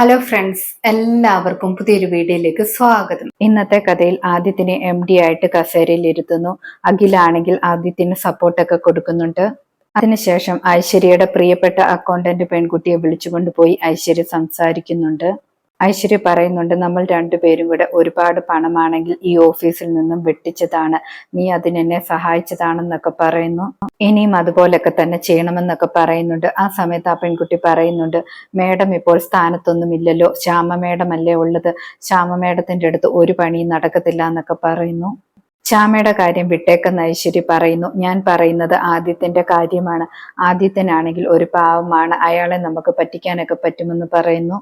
Hello friends എല്ലാവർക്കും പുതിയൊരു വീഡിയോയിലേക്ക് സ്വാഗതം. ഇന്നത്തെ കഥയിൽ ആദിത്യനെ എം ഡി ആയിട്ട് കസേരയിൽ ഇരുത്തുന്നു. അഖിലാണെങ്കിൽ ആദിത്യന് സപ്പോർട്ടൊക്കെ കൊടുക്കുന്നുണ്ട്. അതിനുശേഷം ഐശ്വര്യയുടെ പ്രിയപ്പെട്ട അക്കൗണ്ടന്റ് പെൺകുട്ടിയെ വിളിച്ചുകൊണ്ട് പോയി ഐശ്വര്യ സംസാരിക്കുന്നുണ്ട്. ഐശ്വര്യ പറയുന്നുണ്ട് നമ്മൾ രണ്ടുപേരും കൂടെ ഒരുപാട് പണമാണെങ്കിൽ ഈ ഓഫീസിൽ നിന്നും വെട്ടിച്ചതാണ്. നീ അതിനെന്നെ സഹായിച്ചതാണെന്നൊക്കെ പറയുന്നു. ഇനിയും അതുപോലൊക്കെ തന്നെ ചെയ്യണമെന്നൊക്കെ പറയുന്നുണ്ട്. ആ സമയത്ത് ആ പെൺകുട്ടി പറയുന്നുണ്ട് മേഡം ഇപ്പോൾ സ്ഥാനത്തൊന്നുമില്ലല്ലോ. ശ്യാമ ശ്യാമമേഡമല്ലേ ഉള്ളത്. ശ്യാമ മേഡത്തിന്റെ അടുത്ത് ഒരു പണിയും നടക്കത്തില്ല എന്നൊക്കെ പറയുന്നു. ശ്യാമയുടെ കാര്യം വിട്ടേക്കെന്ന് ഐശ്വര്യ പറയുന്നു. ഞാൻ പറയുന്നത് ആദിത്യന്റെ കാര്യമാണ്. ആദിത്യനാണെങ്കിൽ ഒരു പാവമാണ്. അയാളെ നമുക്ക് പറ്റിക്കാനൊക്കെ പറ്റുമെന്ന് പറയുന്നു.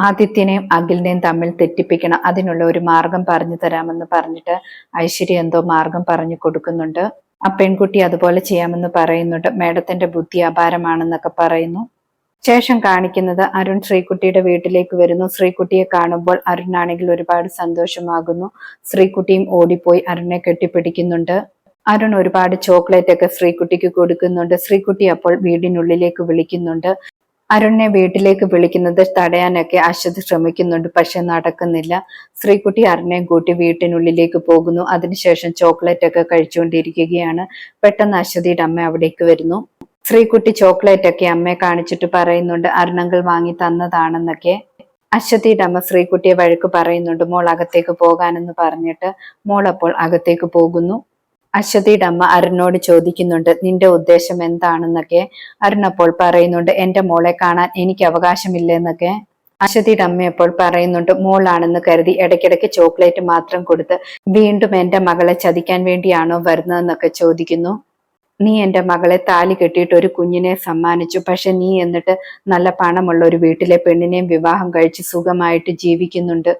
ആദിത്യനെയും അഖിലിനെയും തമ്മിൽ തെറ്റിപ്പിക്കണം. അതിനുള്ള ഒരു മാർഗം പറഞ്ഞു തരാമെന്ന് പറഞ്ഞിട്ട് ഐശ്വര്യ എന്തോ മാർഗം പറഞ്ഞു കൊടുക്കുന്നുണ്ട്. ആ പെൺകുട്ടി അതുപോലെ ചെയ്യാമെന്ന് പറയുന്നുണ്ട്. മേഡത്തിന്റെ ബുദ്ധി അപാരമാണെന്നൊക്കെ പറയുന്നു. ശേഷം കാണിക്കുന്നത് അരുൺ ശ്രീകുട്ടിയുടെ വീട്ടിലേക്ക് വരുന്നു. ശ്രീകുട്ടിയെ കാണുമ്പോൾ അരുണാണെങ്കിൽ ഒരുപാട് സന്തോഷമാകുന്നു. ശ്രീകുട്ടിയും ഓടിപ്പോയി അരുണിനെ കെട്ടിപ്പിടിക്കുന്നുണ്ട്. അരുൺ ഒരുപാട് ചോക്ലേറ്റ് ഒക്കെ ശ്രീകുട്ടിക്ക് കൊടുക്കുന്നുണ്ട്. ശ്രീകുട്ടി അപ്പോൾ വീടിനുള്ളിലേക്ക് വിളിക്കുന്നുണ്ട്. അരുണിനെ വീട്ടിലേക്ക് വിളിക്കുന്നത് തടയാനൊക്കെ അശ്വതി ശ്രമിക്കുന്നുണ്ട് പക്ഷെ നടക്കുന്നില്ല. ശ്രീകുട്ടി അരുണിനെ കൂട്ടി വീട്ടിനുള്ളിലേക്ക് പോകുന്നു. അതിനുശേഷം ചോക്ലേറ്റ് ഒക്കെ കഴിച്ചുകൊണ്ടിരിക്കുകയാണ്. പെട്ടെന്ന് അശ്വതിയുടെ അമ്മ അവിടേക്ക് വരുന്നു. ശ്രീകുട്ടി ചോക്ലേറ്റ് ഒക്കെ അമ്മയെ കാണിച്ചിട്ട് പറയുന്നുണ്ട് അരുണങ്ങൾ വാങ്ങി തന്നതാണെന്നൊക്കെ. അശ്വതിയുടെ അമ്മ ശ്രീകുട്ടിയെ വഴക്ക് പറയുന്നുണ്ട് മോൾ അകത്തേക്ക് പോകാനെന്ന് പറഞ്ഞിട്ട് മോൾ അപ്പോൾ അകത്തേക്ക് പോകുന്നു. അശ്വതിയുടെ അമ്മ അരുണിനോട് ചോദിക്കുന്നുണ്ട് നിന്റെ ഉദ്ദേശം എന്താണെന്നൊക്കെ? അരുൺ അപ്പോൾ പറയുന്നുണ്ട് എന്റെ മോളെ കാണാൻ എനിക്ക് അവകാശമില്ലെന്നൊക്കെ. അശ്വതിയുടെ അമ്മ അപ്പോൾ പറയുന്നുണ്ട് മോളാണെന്ന് കരുതി ഇടയ്ക്കിടയ്ക്ക് ചോക്ലേറ്റ് മാത്രം കൊടുത്ത് വീണ്ടും എന്റെ മകളെ ചതിക്കാൻ വേണ്ടിയാണോ വരുന്നതെന്നൊക്കെ ചോദിക്കുന്നു. നീ എന്റെ മകളെ താലി കെട്ടിയിട്ട് ഒരു കുഞ്ഞിനെ സമ്മാനിച്ചു പക്ഷെ നീ എന്നിട്ട് നല്ല പണമുള്ള ഒരു വീട്ടിലെ പെണ്ണിനെയും വിവാഹം കഴിച്ച് സുഖമായിട്ട് ജീവിക്കുന്നുണ്ട്.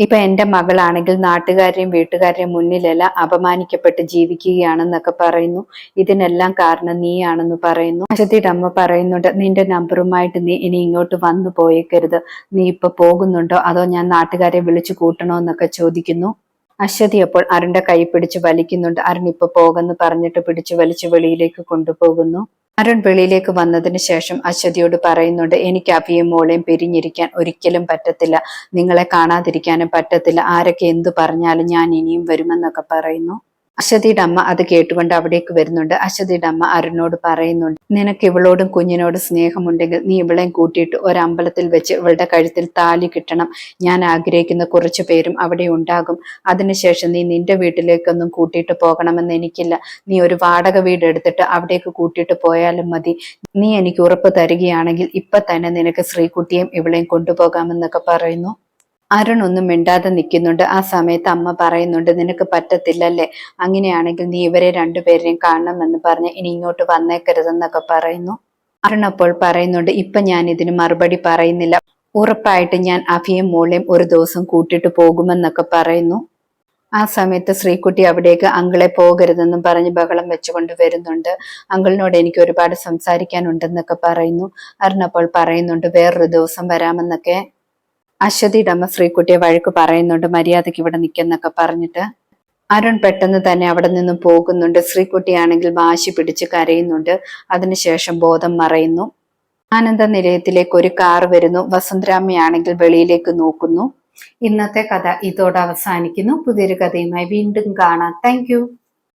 ഇപ്പൊ എന്റെ മകളാണെങ്കിൽ നാട്ടുകാരെയും വീട്ടുകാരെയും മുന്നിലെല്ലാം അപമാനിക്കപ്പെട്ട് ജീവിക്കുകയാണെന്നൊക്കെ പറയുന്നു. ഇതിനെല്ലാം കാരണം നീയാണെന്ന് പറയുന്നു. അശ്വതിയുടെ അമ്മ പറയുന്നുണ്ട് നിന്റെ നമ്പറുമായിട്ട് നീ ഇനി ഇങ്ങോട്ട് വന്നു പോയേക്കരുത്. നീ ഇപ്പൊ പോകുന്നുണ്ടോ? അതോ ഞാൻ നാട്ടുകാരെ വിളിച്ചു കൂട്ടണോ എന്നൊക്കെ ചോദിക്കുന്നു. അശ്വതി അപ്പോൾ അരുണിന്റെ കൈ പിടിച്ച് വലിക്കുന്നുണ്ട്. അരുൺ ഇപ്പൊ പോകെന്ന് പറഞ്ഞിട്ട് പിടിച്ചു വലിച്ചു വെളിയിലേക്ക് കൊണ്ടുപോകുന്നു. അരുൺ വെളിയിലേക്ക് വന്നതിന് ശേഷം അശ്വതിയോട് പറയുന്നുണ്ട് എനിക്ക് അഭിയും മോളെയും പിരിഞ്ഞിരിക്കാൻ ഒരിക്കലും പറ്റത്തില്ല. നിങ്ങളെ കാണാതിരിക്കാനും പറ്റത്തില്ല. ആരൊക്കെ എന്തു പറഞ്ഞാലും ഞാൻ ഇനിയും വരുമെന്നൊക്കെ പറയുന്നു. അശ്വതിയുടെ അമ്മ അത് കേട്ടുകൊണ്ട് അവിടേക്ക് വരുന്നുണ്ട്. അശ്വതിയുടെ അമ്മ അരുണിനോട് പറയുന്നുണ്ട് നിനക്ക് ഇവളോടും കുഞ്ഞിനോടും സ്നേഹമുണ്ടെങ്കിൽ നീ ഇവളെയും കൂട്ടിയിട്ട് ഒരമ്പലത്തിൽ വെച്ച് ഇവളുടെ കഴുത്തിൽ താലി കിട്ടണം. ഞാൻ ആഗ്രഹിക്കുന്ന കുറച്ചു പേരും അവിടെ ഉണ്ടാകും. അതിനുശേഷം നീ നിന്റെ വീട്ടിലേക്കൊന്നും കൂട്ടിയിട്ട് പോകണമെന്ന് എനിക്കില്ല. നീ ഒരു വാടക വീട് എടുത്തിട്ട് അവിടേക്ക് കൂട്ടിയിട്ട് പോയാലും മതി. നീ എനിക്ക് ഉറപ്പ് തരികയാണെങ്കിൽ ഇപ്പൊ തന്നെ നിനക്ക് ശ്രീകുട്ടിയെയും ഇവളെയും കൊണ്ടുപോകാമെന്നൊക്കെ പറയുന്നു. അരുൺ ഒന്നും മിണ്ടാതെ നിൽക്കുന്നുണ്ട്. ആ സമയത്ത് അമ്മ പറയുന്നുണ്ട് നിനക്ക് പറ്റത്തില്ലല്ലേ? അങ്ങനെയാണെങ്കിൽ നീ ഇവരെ രണ്ടുപേരെയും കാണണമെന്ന് പറഞ്ഞ് ഇനി ഇങ്ങോട്ട് വന്നേക്കരുതെന്നൊക്കെ പറയുന്നു. അരുൺ അപ്പോൾ പറയുന്നുണ്ട് ഇപ്പൊ ഞാൻ ഇതിന് മറുപടി പറയുന്നില്ല. ഉറപ്പായിട്ട് ഞാൻ അഭിയും മോളെയും ഒരു ദിവസം കൂട്ടിട്ട് പോകുമെന്നൊക്കെ പറയുന്നു. ആ സമയത്ത് ശ്രീകുട്ടി അവിടേക്ക് അങ്കിളെ പോകരുതെന്നും പറഞ്ഞ് ബഹളം വെച്ചുകൊണ്ട് വരുന്നുണ്ട്. അങ്കിളിനോട് എനിക്ക് ഒരുപാട് സംസാരിക്കാനുണ്ടെന്നൊക്കെ പറയുന്നു. അരുണപ്പോൾ പറയുന്നുണ്ട് വേറൊരു ദിവസം വരാമെന്നൊക്കെ. അശ്വതിയുടെ അമ്മ ശ്രീകുട്ടിയെ വഴക്ക് പറയുന്നുണ്ട് മര്യാദയ്ക്ക് ഇവിടെ നിൽക്കുന്നൊക്കെ പറഞ്ഞിട്ട്. അരുൺ പെട്ടെന്ന് തന്നെ അവിടെ നിന്ന് പോകുന്നുണ്ട്. ശ്രീകുട്ടിയാണെങ്കിൽ വാശി പിടിച്ച് കരയുന്നുണ്ട്. അതിനുശേഷം ബോധം മറയുന്നു. ആനന്ദ നിലയത്തിലേക്ക് ഒരു കാർ വരുന്നു. വസുന്ധരാമ്മയാണെങ്കിൽ വെളിയിലേക്ക് നോക്കുന്നു. ഇന്നത്തെ കഥ ഇതോടെ അവസാനിക്കുന്നു. പുതിയൊരു കഥയുമായി വീണ്ടും കാണാം. താങ്ക്